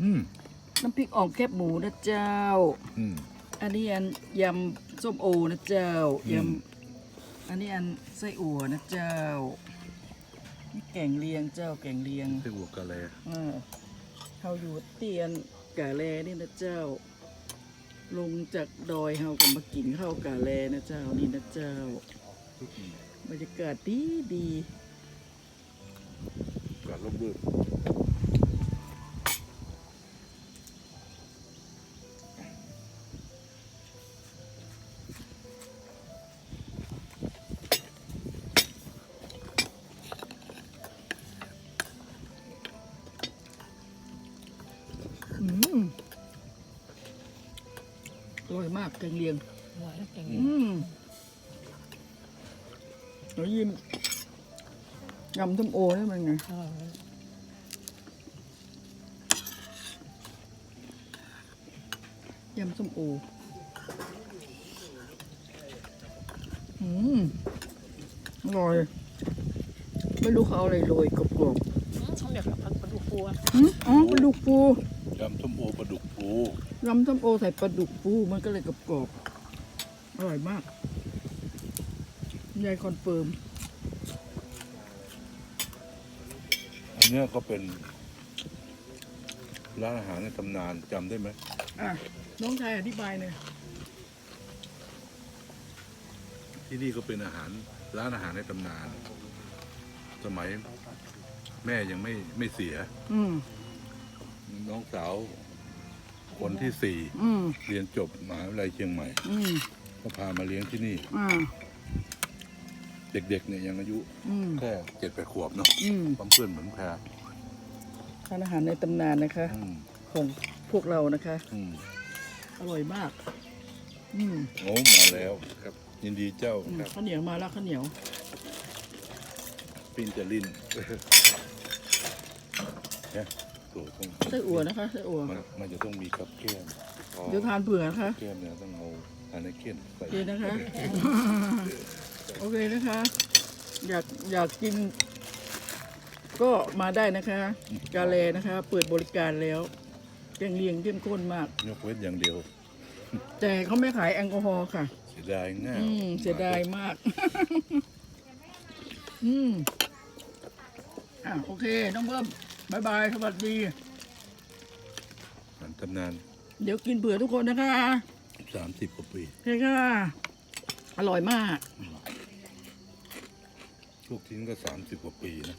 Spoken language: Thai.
อืมน้ำพริกอ่องแคบหมูนะเจ้า อืมอันนี้อันยำส้มโอนะเจ้าอืยมำอันนี้อันไส้อั่วนะเจ้านี่แกงเลียงเจ้าแกงเลียงไส้อั่วกะแลอ่าเฮาอยู่เตียนกะแลนี่นะเจ้า ลงจากดอยเฮาก็มากินข้าวกะแลนะเจ้านี่นะเจ้าบรรยากาศดีดีกาดลมลื่นอื ร่อยมากแกงเลียงอร่อยแล้วแกงอืมแล้วยิ้มยำส้มโอนี่มันไง อร่อยไหมยำส้มโอ อืม อร่อย ไม่รู้เขาเอาอะไรโรยกรอบอืมเขาเรียกว่าผัดปลาดุกฟูอะๆหึอ๋อปลาดุกฟูยำส้มโอปลาดุกปู ยำส้มโอใส่ปลาดุกฟูมันก็เลยกรอบๆอร่อยมากยายคอนเฟิร์ม อันเนี้ยก็เป็น ร้านอาหารในตำนานจำได้ไหมอะ น้องชายอธิบายหน่อยที่นี่ก็เป็นอาหารร้านอาหารในตำนาน สมัยแม่ยังไม่ไม่เสีย อืม น้องสาว คนที่สี่อืมเรียนจบมหาวิทยาลัยเชียงใหม่อืมก็พามาเลี้ยงที่นี่ อ่าเด็กๆเนี่ยยังอายุอืมแค่เจ็ดแปดขวบเนาะอืมความเพื่อนเหมือนแพรร้านอาหารในตำนานนะคะ อืมของพวกเรานะคะ อืมอร่อยมาก อืมโอ้มาแล้วครับ ยินดีเจ้าอืมครับข้าวเหนียวมาแล้วข้าวเหนียว ปินจะลินเนี่ย โอ้ต้องไส้อั่วนะคะไส้อั่วมันมันจะต้องมีกับแก้มพอเดี๋ยวทานเผื่อนะคะแก้มเนี่ยต้องเอาอันนี้เก้นใส่โอเคนะคะ โอเคนะคะ อยากอยากกิน ก็มาได้นะคะกาเลนะคะ เปิดบริการแล้วแกงเลียงเข้มข้นมาก ยกเว้นอย่างเดียว แต่เขาไม่ขายแอลกอฮอล์ค่ะ เสียดายง่ายอืมเสียดายมาก อืมอะโอเค น้องเบิ้ม บายบาย สวัสดีมันตำนานเดี๋ยวกินเผื่อทุกคนนะคะสามสิบกว่าปีโอเคค่ะ อร่อยมาก ลูกชิ้นก็สามสิบกว่าปีนะ